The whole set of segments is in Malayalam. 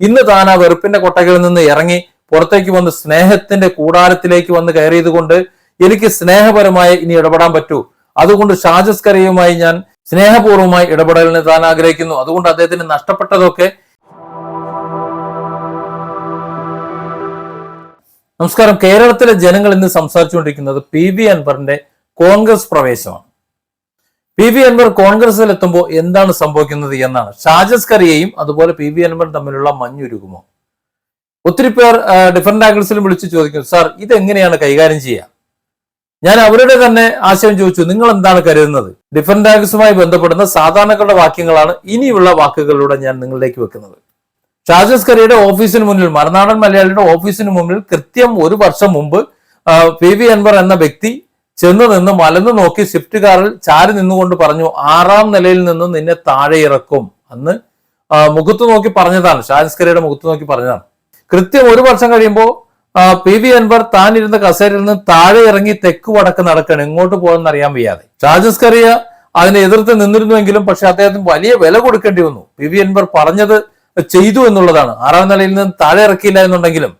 ഇന്ന് താൻ ആ വെറുപ്പിന്റെ കൊട്ടകളിൽ നിന്ന് ഇറങ്ങി പുറത്തേക്ക് വന്ന് സ്നേഹത്തിന്റെ കൂടാരത്തിലേക്ക് വന്ന് കയറിയത് കൊണ്ട് എനിക്ക് സ്നേഹപരമായി ഇനി ഇടപെടാൻ പറ്റൂ. അതുകൊണ്ട് ഷാജസ് കറിയുമായി ഞാൻ സ്നേഹപൂർവമായി ഇടപെടലിന് താൻ ആഗ്രഹിക്കുന്നു. അതുകൊണ്ട് അദ്ദേഹത്തിന് നഷ്ടപ്പെട്ടതൊക്കെ നമസ്കാരം. കേരളത്തിലെ ജനങ്ങൾ ഇന്ന് സംസാരിച്ചുകൊണ്ടിരിക്കുന്നത് പി വി അൻവറിന്റെ കോൺഗ്രസ് പ്രവേശമാണ്. പി വി അൻവർ കോൺഗ്രസിൽ എത്തുമ്പോൾ എന്താണ് സംഭവിക്കുന്നത് എന്നാണ്. ഷാജസ് കറിയെയും അതുപോലെ പി വി അൻവർ തമ്മിലുള്ള മഞ്ഞുരുകുമോ? ഒത്തിരി പേർ ഡിഫറെന്റ് ആംഗിൾസിലും വിളിച്ച് ചോദിക്കും സാർ ഇതെങ്ങനെയാണ് കൈകാര്യം ചെയ്യുക ഞാൻ അവരുടെ തന്നെ ആശയം ചോദിച്ചു നിങ്ങൾ എന്താണ് കരുതുന്നത്? ഡിഫറെന്റ് ആംഗിൾസുമായി ബന്ധപ്പെടുന്ന സാധാരണക്കാരുടെ വാക്യങ്ങളാണ് ഇനിയുള്ള വാക്കുകളിലൂടെ ഞാൻ നിങ്ങളിലേക്ക് വെക്കുന്നത്. ഷാജസ് കറിയുടെ ഓഫീസിന് മുന്നിൽ മറുനാടൻ മലയാളിയുടെ ഓഫീസിന് മുന്നിൽ കൃത്യം ഒരു വർഷം മുമ്പ് പി വി അൻവർ എന്ന വ്യക്തി ചെന്ന് നിന്ന് മലന്ന് നോക്കി സ്വിഫ്റ്റ് കാറിൽ ചാരി നിന്നുകൊണ്ട് പറഞ്ഞു ആറാം നിലയിൽ നിന്ന് നിന്നെ താഴെ ഇറക്കും. അന്ന് മുഖത്ത് നോക്കി പറഞ്ഞതാണ് ഷാൻസ്കരയുടെ മുഖത്ത് നോക്കി പറഞ്ഞതാണ്. കൃത്യം ഒരു വർഷം കഴിയുമ്പോൾ പി വി അൻവർ താൻ ഇരുന്ന കസേരയിൽ നിന്ന് താഴെ ഇറങ്ങി തെക്ക് വടക്ക് നടക്കണം. എങ്ങോട്ട് പോകുമെന്ന് അറിയാൻ വയ്യാതെ. ഷാജസ്കറിയ അതിനെ എതിർത്ത് നിന്നിരുന്നുവെങ്കിലും പക്ഷെ അദ്ദേഹത്തിന് വലിയ വില കൊടുക്കേണ്ടി വന്നു. പി വി അൻവർ പറഞ്ഞത് ചെയ്തു എന്നുള്ളതാണ്. ആറാം നിലയിൽ നിന്ന് താഴെ ഇറക്കിയില്ല എന്നുണ്ടെങ്കിലും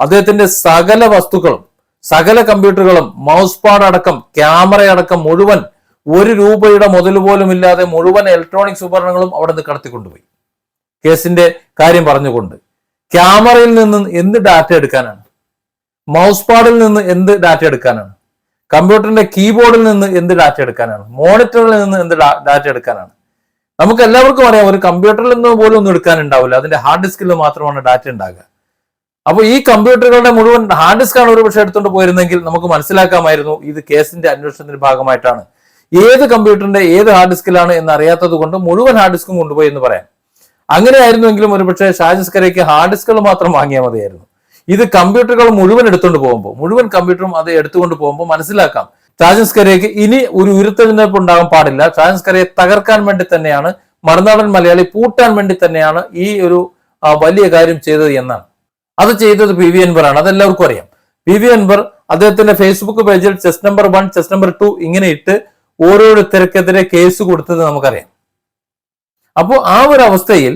അദ്ദേഹത്തിന്റെ സകല വസ്തുക്കളും സകല കമ്പ്യൂട്ടറുകളും മൗസ് പാഡ് അടക്കം ക്യാമറ അടക്കം മുഴുവൻ ഒരു രൂപയുടെ മുതൽ പോലും ഇല്ലാതെ മുഴുവൻ ഇലക്ട്രോണിക്സ് ഉപകരണങ്ങളും അവിടെ നിന്ന് കടത്തിക്കൊണ്ടുപോയി. കേസിന്റെ കാര്യം പറഞ്ഞുകൊണ്ട് ക്യാമറയിൽ നിന്ന് എന്ത് ഡാറ്റ എടുക്കാനാണ്? മൗസ് പാഡിൽ നിന്ന് എന്ത് ഡാറ്റ എടുക്കാനാണ്? കമ്പ്യൂട്ടറിന്റെ കീബോർഡിൽ നിന്ന് എന്ത് ഡാറ്റ എടുക്കാനാണ്? മോണിറ്ററിൽ നിന്ന് എന്ത് ഡാറ്റ എടുക്കാനാണ്? നമുക്ക് എല്ലാവർക്കും അറിയാം ഒരു കമ്പ്യൂട്ടറിൽ നിന്ന് പോലും ഒന്നും എടുക്കാനുണ്ടാവില്ല. അതിന്റെ ഹാർഡ് ഡിസ്കിൽ മാത്രമാണ് ഡാറ്റ ഉണ്ടാകുക അപ്പോൾ ഈ കമ്പ്യൂട്ടറുകളുടെ മുഴുവൻ ഹാർഡ് ഡിസ്ക് ആണ് ഒരു പക്ഷേ എടുത്തുകൊണ്ട് പോയിരുന്നെങ്കിൽ നമുക്ക് മനസ്സിലാക്കാമായിരുന്നു ഇത് കേസിന്റെ അന്വേഷണത്തിന്റെ ഭാഗമായിട്ടാണ്. ഏത് കമ്പ്യൂട്ടറിന്റെ ഏത് ഹാർഡ് ഡിസ്കിലാണ് എന്ന് അറിയാത്തത് കൊണ്ട് മുഴുവൻ ഹാർഡ് ഡിസ്കും കൊണ്ടുപോയി എന്ന് പറയാം. അങ്ങനെ ആയിരുന്നുവെങ്കിലും ഷാജിസ്കരയ്ക്ക് ഹാർഡ് ഡിസ്കുകൾ മാത്രം വാങ്ങിയാൽ മതിയായിരുന്നു. ഇത് കമ്പ്യൂട്ടറുകൾ മുഴുവൻ എടുത്തുകൊണ്ട് പോകുമ്പോൾ മുഴുവൻ കമ്പ്യൂട്ടറും അത് എടുത്തുകൊണ്ട് പോകുമ്പോൾ മനസ്സിലാക്കാം. ഷാജിസ്കരയ്ക്ക് ഇനി ഒരു ഉരുത്തെഴുന്നേൽപ്പ് ഉണ്ടാകാൻ പാടില്ല. ഷാജിസ്കരയെ തകർക്കാൻ വേണ്ടി തന്നെയാണ് മറുനാടൻ മലയാളി പൂട്ടാൻ വേണ്ടി തന്നെയാണ് ഈ ഒരു വലിയ കാര്യം ചെയ്തത് എന്നാണ്. അത് ചെയ്തത് പി വി അൻവറാണ് അതെല്ലാവർക്കും അറിയാം. പി വി അൻവർ അദ്ദേഹത്തിന്റെ ഫേസ്ബുക്ക് പേജിൽ chess number one chess number two ഇങ്ങനെ ഇട്ട് ഓരോരുത്തർക്കെതിരെ കേസ് കൊടുത്തത് നമുക്കറിയാം. അപ്പോൾ ആ ഒരു അവസ്ഥയിൽ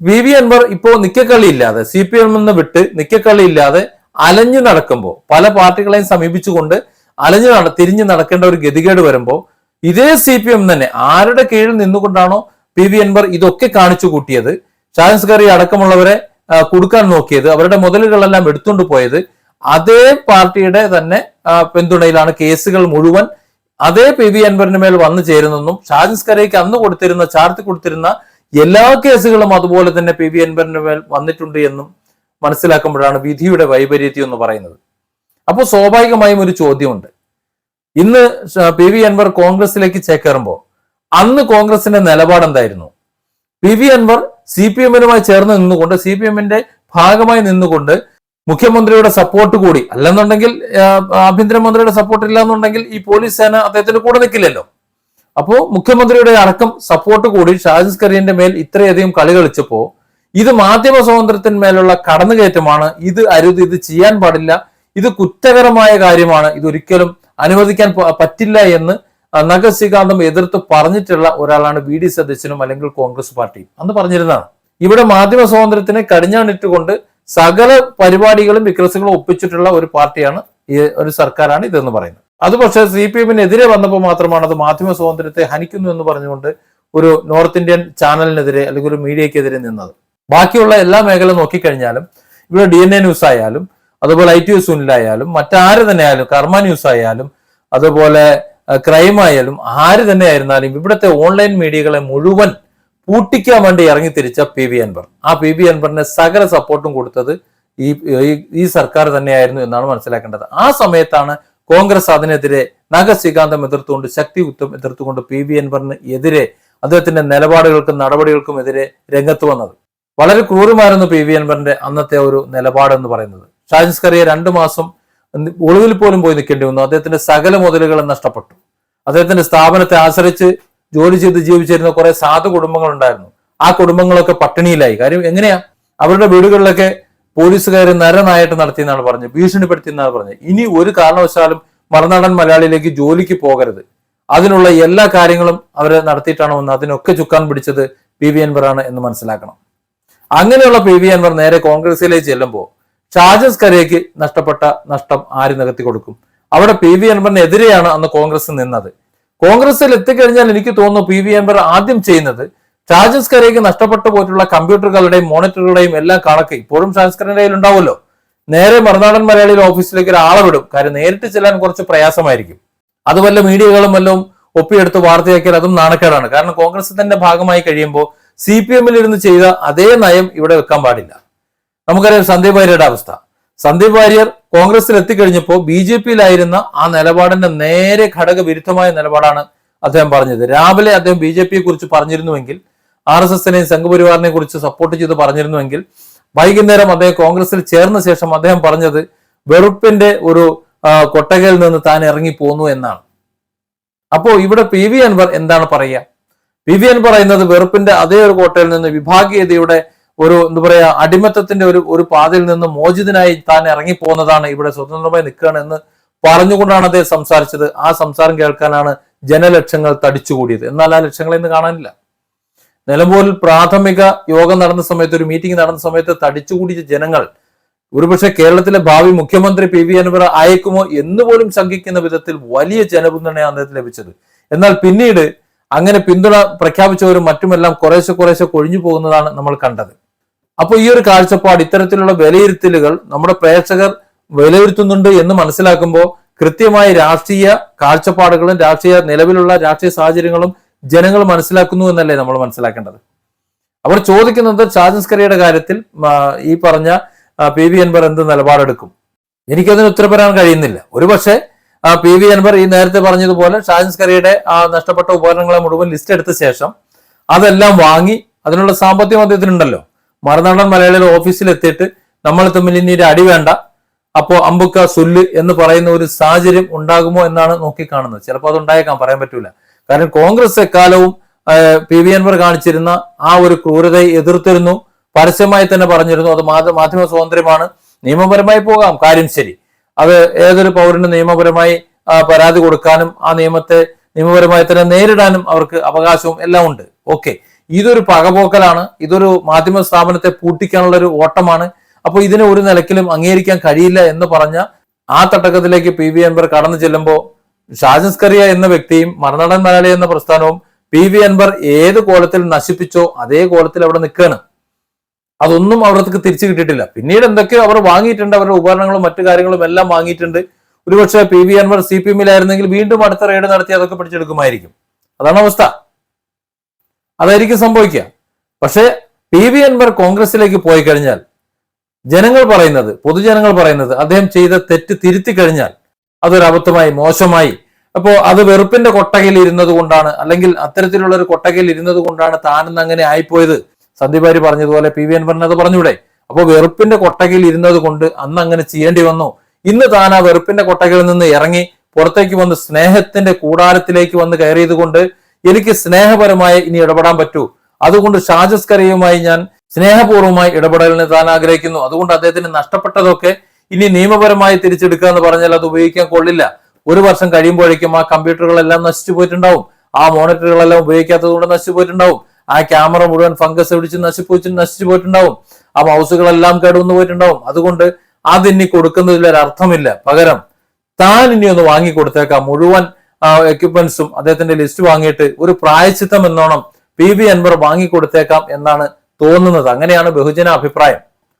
വി വി അൻവർ ഇപ്പോ നിക്കക്കളി ഇല്ലാതെ സി പി എം നിന്ന് വിട്ട് നിക്കക്കളി ഇല്ലാതെ അലഞ്ഞു നടക്കുമ്പോൾ പല പാർട്ടികളെയും സമീപിച്ചുകൊണ്ട് അലഞ്ഞു നട തിരിഞ്ഞു നടക്കേണ്ട ഒരു ഗതികേട് വരുമ്പോൾ ഇതേ സി പി എം തന്നെ ആരുടെ കീഴിൽ നിന്നുകൊണ്ടാണോ പി വി അൻവർ ഇതൊക്കെ കാണിച്ചു കൂട്ടിയത്? ഷാൻസ് കറി അടക്കമുള്ളവരെ കൊടുക്കാൻ നോക്കിയത് അവരുടെ മുതലുകളെല്ലാം എടുത്തുകൊണ്ട് പോയത് അതേ പാർട്ടിയുടെ തന്നെ പിന്തുണയിലാണ് കേസുകൾ മുഴുവൻ. അതേ പി വി അൻവറിന് മേൽ വന്നു ചേരുന്നെന്നും ഷാജിസ് കരയ്ക്ക് അന്ന് കൊടുത്തിരുന്ന ചാർത്തി കൊടുത്തിരുന്ന എല്ലാ കേസുകളും അതുപോലെ തന്നെ പി വി അൻവറിന് മേൽ വന്നിട്ടുണ്ട് എന്നും മനസ്സിലാക്കുമ്പോഴാണ് വിധിയുടെ വൈപരീത്യം എന്ന് പറയുന്നത്. അപ്പോൾ സ്വാഭാവികമായും ഒരു ചോദ്യമുണ്ട്. ഇന്ന് പി വി അൻവർ കോൺഗ്രസിലേക്ക് ചേക്കേറുമ്പോൾ അന്ന് കോൺഗ്രസിന്റെ നിലപാട് എന്തായിരുന്നു P V Anvar C P എമ്മിനുമായി ചേർന്ന് നിന്നുകൊണ്ട് സി പി എമ്മിന്റെ ഭാഗമായി നിന്നുകൊണ്ട് മുഖ്യമന്ത്രിയുടെ സപ്പോർട്ട് കൂടി അല്ലെന്നുണ്ടെങ്കിൽ ആഭ്യന്തരമന്ത്രിയുടെ സപ്പോർട്ട് ഇല്ല എന്നുണ്ടെങ്കിൽ ഈ പോലീസ് സേന അദ്ദേഹത്തിന്റെ കൂടെ നിൽക്കില്ലല്ലോ അപ്പോ മുഖ്യമന്ത്രിയുടെ അടക്കം സപ്പോർട്ട് കൂടി ഷാജിസ് കരീന്റെ മേൽ ഇത്രയധികം കളി കളിച്ചപ്പോ ഇത് മാധ്യമ സ്വാതന്ത്ര്യത്തിന്മേലുള്ള കടന്നുകയറ്റമാണ്. ഇത് അരുത് ഇത് ചെയ്യാൻ പാടില്ല. ഇത് കുറ്റകരമായ കാര്യമാണ്. ഇതൊരിക്കലും അനുവദിക്കാൻ പറ്റില്ല എന്ന് ആ, നഗത് ശ്രീകാന്തം എതിർത്ത് പറഞ്ഞിട്ടുള്ള ഒരാളാണ് വി ഡി സതീശനും അല്ലെങ്കിൽ കോൺഗ്രസ് പാർട്ടിയും. അന്ന് പറഞ്ഞിരുന്നതാണ്. ഇവിടെ മാധ്യമ സ്വാതന്ത്ര്യത്തിനെ കടിഞ്ഞാണിട്ടുകൊണ്ട് സകല പരിപാടികളും വിക്രസുകളും ഒപ്പിച്ചിട്ടുള്ള ഒരു പാർട്ടിയാണ് ഈ ഒരു സർക്കാരാണ് ഇതെന്ന് പറയുന്നത്. അത് പക്ഷേ സി പി എമ്മിനെതിരെ വന്നപ്പോൾ മാത്രമാണ് അത് മാധ്യമ സ്വാതന്ത്ര്യത്തെ ഹനിക്കുന്നു എന്ന് പറഞ്ഞുകൊണ്ട് ഒരു നോർത്ത് ഇന്ത്യൻ ചാനലിനെതിരെ അല്ലെങ്കിൽ ഒരു മീഡിയക്കെതിരെ നിന്നത്. ബാക്കിയുള്ള എല്ലാ മേഖല നോക്കിക്കഴിഞ്ഞാലും ഇവിടെ ഡി എൻ എ ന്യൂസ് ആയാലും അതുപോലെ ഐ ടി യു സുനിലായാലും മറ്റാര് തന്നെ ആയാലും കർമ്മ ന്യൂസ് ആയാലും അതുപോലെ ക്രൈം ആയാലും ആര് തന്നെ ആയിരുന്നാലും ഇവിടുത്തെ ഓൺലൈൻ മീഡിയകളെ മുഴുവൻ പൂട്ടിക്കാൻ വേണ്ടി ഇറങ്ങി തിരിച്ച പി വി അൻവർ. ആ പി വി അൻവറിന് സകല സപ്പോർട്ടും കൊടുത്തത് ഈ ഈ- സർക്കാർ തന്നെയായിരുന്നു എന്നാണ് മനസ്സിലാക്കേണ്ടത്. ആ സമയത്താണ് കോൺഗ്രസ് അതിനെതിരെ നഗ ശ്രീകാന്തം എതിർത്തുകൊണ്ട് ശക്തിയുക്തം എതിർത്തുകൊണ്ട് പി വി അൻവറിന് എതിരെ അദ്ദേഹത്തിന്റെ നിലപാടുകൾക്കും നടപടികൾക്കും എതിരെ രംഗത്ത് വന്നത്. വളരെ ക്രൂരമായിരുന്നു പി വി അൻവറിന്റെ അന്നത്തെ ഒരു നിലപാട് എന്ന് പറയുന്നത്. ഷാജിസ് കറിയെ രണ്ടു മാസം ഒളിവിൽ പോലും പോയി നിൽക്കേണ്ടി വന്നു. അദ്ദേഹത്തിന്റെ സകല മുതലുകളും നഷ്ടപ്പെട്ടു. അദ്ദേഹത്തിന്റെ സ്ഥാപനത്തെ ആശ്രയിച്ച് ജോലി ചെയ്ത് ജീവിച്ചിരുന്ന കുറെ സാധു കുടുംബങ്ങൾ ഉണ്ടായിരുന്നു ആ കുടുംബങ്ങളൊക്കെ പട്ടിണിയിലായി. കാര്യം എങ്ങനെയാ? അവരുടെ വീടുകളിലൊക്കെ പോലീസുകാർ നരനായിട്ട് നടത്തിയെന്നാണ് പറഞ്ഞത്. ഭീഷണിപ്പെടുത്തി എന്നാണ് പറഞ്ഞത്. ഇനി ഒരു കാരണവശാലും മറുനാടൻ മലയാളിയിലേക്ക് ജോലിക്ക് പോകരുത്. അതിനുള്ള എല്ലാ കാര്യങ്ങളും അവർ നടത്തിയിട്ടാണ് എന്ന് അതിനൊക്കെ ചുക്കാൻ പിടിച്ചത് പി വി ആണ് എന്ന് മനസ്സിലാക്കണം. അങ്ങനെയുള്ള പി വി അൻവർ നേരെ കോൺഗ്രസിലേക്ക് ചെല്ലുമ്പോൾ ഷാജസ് കരയ്ക്ക് നഷ്ടപ്പെട്ട നഷ്ടം ആര് നികത്തി കൊടുക്കും? അവിടെ പി വി എൻബറിനെതിരെയാണ് അന്ന് കോൺഗ്രസ് നിന്നത്. കോൺഗ്രസിൽ എത്തിക്കഴിഞ്ഞാൽ എനിക്ക് തോന്നുന്നു പി വി എൻബർ ആദ്യം ചെയ്യുന്നത് ചാർജസ് കരയ്ക്ക് നഷ്ടപ്പെട്ടു പോയിട്ടുള്ള കമ്പ്യൂട്ടറുകളുടെയും മോണിറ്ററുകളുടെയും എല്ലാം കണക്ക് ഇപ്പോഴും കരയുടെ കയ്യിൽ ഉണ്ടാവുമല്ലോ നേരെ മറുനാടൻ മലയാളിയുടെ ഓഫീസിലേക്ക് ഒരാളെ വിടും. കാര്യം നേരിട്ട് ചെല്ലാൻ കുറച്ച് പ്രയാസമായിരിക്കും. അത് വല്ല മീഡിയകളും വല്ലതും ഒപ്പിയെടുത്ത് വാർത്തയാക്കിയാൽ അതും നാണക്കേടാണ്. കാരണം കോൺഗ്രസ് തന്റെ ഭാഗമായി കഴിയുമ്പോൾ സി പി എമ്മിൽ ഇരുന്ന് ചെയ്ത അതേ നയം ഇവിടെ വെക്കാൻ പാടില്ല. നമുക്കറിയാം സന്ദീപ് വാര്യരുടെ അവസ്ഥ. സന്ദീപ് വാര്യർ കോൺഗ്രസിൽ എത്തിക്കഴിഞ്ഞപ്പോൾ ബി ജെ പിയിലായിരുന്ന ആ നിലപാടിന്റെ നേരെ ഘടക വിരുദ്ധമായ നിലപാടാണ് അദ്ദേഹം പറഞ്ഞത്. രാവിലെ അദ്ദേഹം ബി ജെ പിയെ കുറിച്ച് പറഞ്ഞിരുന്നുവെങ്കിൽ ആർ എസ് എസിനെയും സംഘപരിവാറിനെ കുറിച്ച് സപ്പോർട്ട് ചെയ്ത് പറഞ്ഞിരുന്നുവെങ്കിൽ വൈകുന്നേരം അദ്ദേഹം കോൺഗ്രസിൽ ചേർന്ന ശേഷം അദ്ദേഹം പറഞ്ഞത് വെറുപ്പിന്റെ ഒരു കൊട്ടകയിൽ നിന്ന് താൻ ഇറങ്ങി പോന്നു എന്നാണ്. അപ്പോ ഇവിടെ പി വി അൻവർ എന്താണ് പറയുക? പി വി അൻവർ പറയുന്നത് വെറുപ്പിന്റെ അതേ ഒരു കോട്ടയിൽ നിന്ന് വിഭാഗീയതയുടെ ഒരു എന്താ പറയാ അടിമത്തത്തിന്റെ ഒരു ഒരു പാതയിൽ നിന്ന് മോചിതനായി താൻ ഇറങ്ങി പോകുന്നതാണ് ഇവിടെ സ്വതന്ത്രമായി നിൽക്കുകയാണ് എന്ന് പറഞ്ഞുകൊണ്ടാണ് അദ്ദേഹം സംസാരിച്ചത്. ആ സംസാരം കേൾക്കാനാണ് ജനലക്ഷങ്ങൾ തടിച്ചുകൂടിയത്. എന്നാൽ ആ ലക്ഷങ്ങളെ ഇന്ന് കാണാനില്ല. നിലമ്പൂരിൽ പ്രാഥമിക യോഗം നടന്ന സമയത്ത് ഒരു മീറ്റിംഗ് നടന്ന സമയത്ത് തടിച്ചുകൂടിയ ജനങ്ങൾ ഒരുപക്ഷെ കേരളത്തിലെ ഭാവി മുഖ്യമന്ത്രി പി വി അൻവർ അയക്കുമോ എന്ന് പോലും ശങ്കിക്കുന്ന വിധത്തിൽ വലിയ ജനപിന്തുണയാണ് അദ്ദേഹത്തിന് ലഭിച്ചത്. എന്നാൽ പിന്നീട് അങ്ങനെ പിന്തുണ പ്രഖ്യാപിച്ചവരും മറ്റുമെല്ലാം കുറേശ്ശെ കുറേശ്ശെ കൊഴിഞ്ഞു പോകുന്നതാണ് നമ്മൾ കണ്ടത്. അപ്പോൾ ഈ ഒരു കാഴ്ചപ്പാട് ഇത്തരത്തിലുള്ള വിലയിരുത്തലുകൾ നമ്മുടെ പ്രേക്ഷകർ വിലയിരുത്തുന്നുണ്ട് എന്ന് മനസ്സിലാക്കുമ്പോൾ കൃത്യമായി രാഷ്ട്രീയ കാഴ്ചപ്പാടുകളും രാഷ്ട്രീയ നിലവിലുള്ള രാഷ്ട്രീയ സാഹചര്യങ്ങളും ജനങ്ങൾ മനസ്സിലാക്കുന്നു എന്നല്ലേ നമ്മൾ മനസ്സിലാക്കേണ്ടത്. അവർ ചോദിക്കുന്നത് ഷാജൻസ്കറിയുടെ കാര്യത്തിൽ ഈ പറഞ്ഞ പി വി അൻവർ എന്ത് നിലപാടെടുക്കും? എനിക്കതിന് ഉത്തരം പറയാൻ കഴിയുന്നില്ല. ഒരുപക്ഷെ പി വി അൻവർ ഈ നേരത്തെ പറഞ്ഞതുപോലെ ഷാജൻസ്കറിയുടെ ആ നഷ്ടപ്പെട്ട ഉപകരണങ്ങളെ മുഴുവൻ ലിസ്റ്റ് എടുത്ത ശേഷം അതെല്ലാം വാങ്ങി അതിനുള്ള സാമ്പത്തികം അദ്ദേഹത്തിനുണ്ടല്ലോ മറുനാടൻ മലയാളിയുടെ ഓഫീസിൽ എത്തിയിട്ട് നമ്മൾ തമ്മിൽ ഇനി ഒരു അടി വേണ്ട. അപ്പോ അമ്പുക്ക സുല്ല് എന്ന് പറയുന്ന ഒരു സാഹചര്യം ഉണ്ടാകുമോ എന്നാണ് നോക്കിക്കാണുന്നത്. ചിലപ്പോൾ അത് ഉണ്ടായേക്കാം പറയാൻ പറ്റൂല. കാരണം കോൺഗ്രസ് എക്കാലവും പി വി അൻവർ കാണിച്ചിരുന്ന ആ ഒരു ക്രൂരതയെ എതിർത്തിരുന്നു. പരസ്യമായി തന്നെ പറഞ്ഞിരുന്നു. അത് മാധ്യ- മാധ്യമ സ്വാതന്ത്ര്യമാണ്. നിയമപരമായി പോകാം കാര്യം ശരി. അത് ഏതൊരു പൗരന് നിയമപരമായി പരാതി കൊടുക്കാനും ആ നിയമത്തെ നിയമപരമായി തന്നെ നേരിടാനും അവർക്ക് അവകാശവും എല്ലാം ഉണ്ട്. ഓക്കെ. ഇതൊരു പകപോക്കലാണ് ഇതൊരു മാധ്യമ സ്ഥാപനത്തെ പൂട്ടിക്കാനുള്ള ഒരു ഓട്ടമാണ്. അപ്പോൾ ഇതിനെ ഒരു നിലയ്ക്കിലും അംഗീകരിക്കാൻ കഴിയില്ല എന്ന് പറഞ്ഞ ആ തട്ടകത്തിലേക്ക് പി വി അൻവർ കടന്നു ചെല്ലുമ്പോൾ ഷാജൻസ്കറിയ എന്ന വ്യക്തിയും മറുനാടൻ മലയാളി എന്ന പ്രസ്ഥാനവും പി വി അൻവർ ഏത് കോലത്തിൽ നശിപ്പിച്ചോ അതേ കോലത്തിൽ അവിടെ നിൽക്കുകയാണ്. അതൊന്നും അവർക്ക് തിരിച്ചു കിട്ടിയിട്ടില്ല. പിന്നീട് എന്തൊക്കെയോ അവർ വാങ്ങിയിട്ടുണ്ട് അവരുടെ ഉപകരണങ്ങളും മറ്റു കാര്യങ്ങളും എല്ലാം വാങ്ങിയിട്ടുണ്ട്. ഒരുപക്ഷെ P V Anvar C P എമ്മിലായിരുന്നെങ്കിൽ വീണ്ടും അടുത്ത റെയ്ഡ് നടത്തി അതൊക്കെ പിടിച്ചെടുക്കുമായിരിക്കും. അതാണ് അവസ്ഥ. അതായിരിക്കും സംഭവിക്കുക. പക്ഷേ പി വി അൻവർ കോൺഗ്രസിലേക്ക് പോയി കഴിഞ്ഞാൽ ജനങ്ങൾ പറയുന്നത് പൊതുജനങ്ങൾ പറയുന്നത് അദ്ദേഹം ചെയ്ത തെറ്റ് തിരുത്തി കഴിഞ്ഞാൽ അതൊരു അബദ്ധമായി മോശമായി. അപ്പോൾ അത് വെറുപ്പിന്റെ കൊട്ടകയിൽ ഇരുന്നത് കൊണ്ടാണ് അല്ലെങ്കിൽ അത്തരത്തിലുള്ള ഒരു കൊട്ടകയിൽ ഇരുന്നത് കൊണ്ടാണ് താനെന്ന് അങ്ങനെ ആയിപ്പോയത്. സന്ദീപാരി പറഞ്ഞതുപോലെ പി വി അൻവറിനത് പറഞ്ഞൂടെ. അപ്പോൾ വെറുപ്പിന്റെ കൊട്ടകയിൽ ഇരുന്നത് കൊണ്ട് അന്ന് അങ്ങനെ ചെയ്യേണ്ടി വന്നു. ഇന്ന് താൻ ആ വെറുപ്പിന്റെ കൊട്ടകയിൽ നിന്ന് ഇറങ്ങി പുറത്തേക്ക് വന്ന് സ്നേഹത്തിന്റെ കൂടാരത്തിലേക്ക് വന്ന് കയറിയത് കൊണ്ട് എനിക്ക് സ്നേഹപരമായി ഇനി ഇടപെടാൻ പറ്റൂ. അതുകൊണ്ട് ഷാജസ്കരയുമായി ഞാൻ സ്നേഹപൂർവമായി ഇടപെടലിന് താൻ ആഗ്രഹിക്കുന്നു. അതുകൊണ്ട് അദ്ദേഹത്തിന് നഷ്ടപ്പെട്ടതൊക്കെ ഇനി നിയമപരമായി തിരിച്ചെടുക്കുക എന്ന് പറഞ്ഞാൽ അത് ഉപയോഗിക്കാൻ കൊള്ളില്ല. ഒരു വർഷം കഴിയുമ്പോഴേക്കും ആ കമ്പ്യൂട്ടറുകളെല്ലാം നശിച്ചു പോയിട്ടുണ്ടാവും. ആ മോണിറ്ററുകളെല്ലാം ഉപയോഗിക്കാത്തത് കൊണ്ട് നശിച്ചു പോയിട്ടുണ്ടാവും. ആ ക്യാമറ മുഴുവൻ ഫംഗസ് പിടിച്ച് നശിപ്പിച്ച് നശിച്ചു പോയിട്ടുണ്ടാവും. ആ മൗസുകളെല്ലാം കേടുവന്നു പോയിട്ടുണ്ടാവും. അതുകൊണ്ട് അതിനി കൊടുക്കുന്നതിൽ ഒരു അർത്ഥമില്ല പകരം താൻ ഇനി ഒന്ന് വാങ്ങിക്കൊടുത്തേക്കാം. മുഴുവൻ എക്യുപ്മെന്റ്സും അദ്ദേഹത്തിന്റെ ലിസ്റ്റ് വാങ്ങിയിട്ട് ഒരു പ്രായച്ചിത്തം എന്നോണം പി വി അൻവർ വാങ്ങിക്കൊടുത്തേക്കാം എന്നാണ് തോന്നുന്നത്. അങ്ങനെയാണ് ബഹുജന അഭിപ്രായം.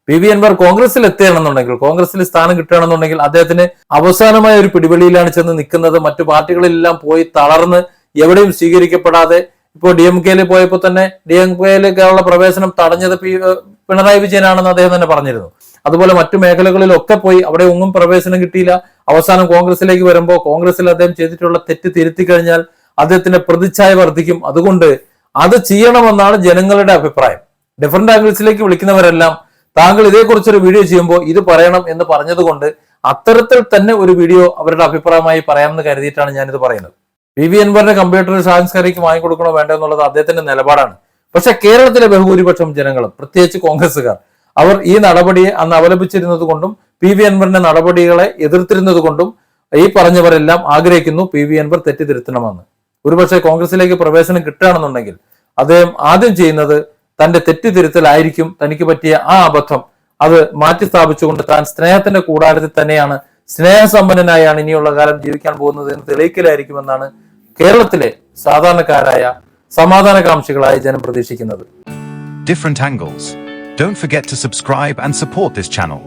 പി വി അൻവർ കോൺഗ്രസിൽ എത്തുകയാണെന്നുണ്ടെങ്കിൽ കോൺഗ്രസിൽ സ്ഥാനം കിട്ടുകയാണെന്നുണ്ടെങ്കിൽ അദ്ദേഹത്തിന് അവസാനമായ ഒരു പിടിവെളിയിലാണ് ചെന്ന് നിൽക്കുന്നത്. മറ്റു പാർട്ടികളിലെല്ലാം പോയി തളർന്ന് എവിടെയും സ്വീകരിക്കപ്പെടാതെ ഇപ്പോൾ ഡി എം കെയിൽ പോയപ്പോൾ തന്നെ ഡി എം കെയിലേക്കുള്ള പ്രവേശനം തടഞ്ഞത് പി പിണറായി വിജയനാണെന്ന് അദ്ദേഹം തന്നെ പറഞ്ഞിരുന്നു. അതുപോലെ മറ്റു മേഖലകളിലൊക്കെ പോയി അവിടെ ഒന്നും പ്രവേശനം കിട്ടിയില്ല. അവസാനം കോൺഗ്രസിലേക്ക് വരുമ്പോൾ കോൺഗ്രസിൽ അദ്ദേഹം ചെയ്തിട്ടുള്ള തെറ്റ് തിരുത്തി കഴിഞ്ഞാൽ അദ്ദേഹത്തിന്റെ പ്രതിച്ഛായ വർദ്ധിക്കും. അതുകൊണ്ട് അത് ചെയ്യണമെന്നാണ് ജനങ്ങളുടെ അഭിപ്രായം. ഡിഫറെന്റ് ആംഗിൾസിലേക്ക് വിളിക്കുന്നവരെല്ലാം താങ്കൾ ഇതേക്കുറിച്ചൊരു വീഡിയോ ചെയ്യുമ്പോൾ ഇത് പറയണം എന്ന് പറഞ്ഞതുകൊണ്ട് അത്തരത്തിൽ തന്നെ ഒരു വീഡിയോ അവരുടെ അഭിപ്രായമായി പറയാമെന്ന് കരുതിയിട്ടാണ് ഞാനിത് പറയുന്നത്. വി വി അൻവറിന്റെ കമ്പ്യൂട്ടർ ഷാൻസ്കറിക്ക് വാങ്ങിക്കൊടുക്കണോ വേണ്ടോ എന്നുള്ളത് അദ്ദേഹത്തിന്റെ നിലപാടാണ്. പക്ഷെ കേരളത്തിലെ ബഹുഭൂരിപക്ഷം ജനങ്ങളും പ്രത്യേകിച്ച് കോൺഗ്രസ്സുകാർ അവർ ഈ നടപടിയെ അന്ന് അപലപിച്ചിരുന്നത് കൊണ്ടും പി വി അൻവറിന്റെ നടപടികളെ എതിർത്തിരുന്നത് കൊണ്ടും ഈ പറഞ്ഞവരെല്ലാം ആഗ്രഹിക്കുന്നു പി വി അൻവർ തെറ്റിതിരുത്തണമെന്ന് ഒരുപക്ഷെ കോൺഗ്രസിലേക്ക് പ്രവേശനം കിട്ടുകയാണെന്നുണ്ടെങ്കിൽ അദ്ദേഹം ആദ്യം ചെയ്യുന്നത് തന്റെ തെറ്റിതിരുത്തലായിരിക്കും തനിക്ക് പറ്റിയ ആ അബദ്ധം അത് മാറ്റി സ്ഥാപിച്ചുകൊണ്ട് താൻ സ്നേഹത്തിന്റെ കൂടാരത്തിൽ തന്നെയാണ് സ്നേഹസമ്പന്നനായാണ് ഇനിയുള്ള കാലം ജീവിക്കാൻ പോകുന്നത് എന്ന് തെളിയിക്കലായിരിക്കുമെന്നാണ് കേരളത്തിലെ സാധാരണക്കാരായ സമാധാനകാംക്ഷികളായ ജനം പ്രതീക്ഷിക്കുന്നത് different angles. Don't forget to subscribe and support this channel.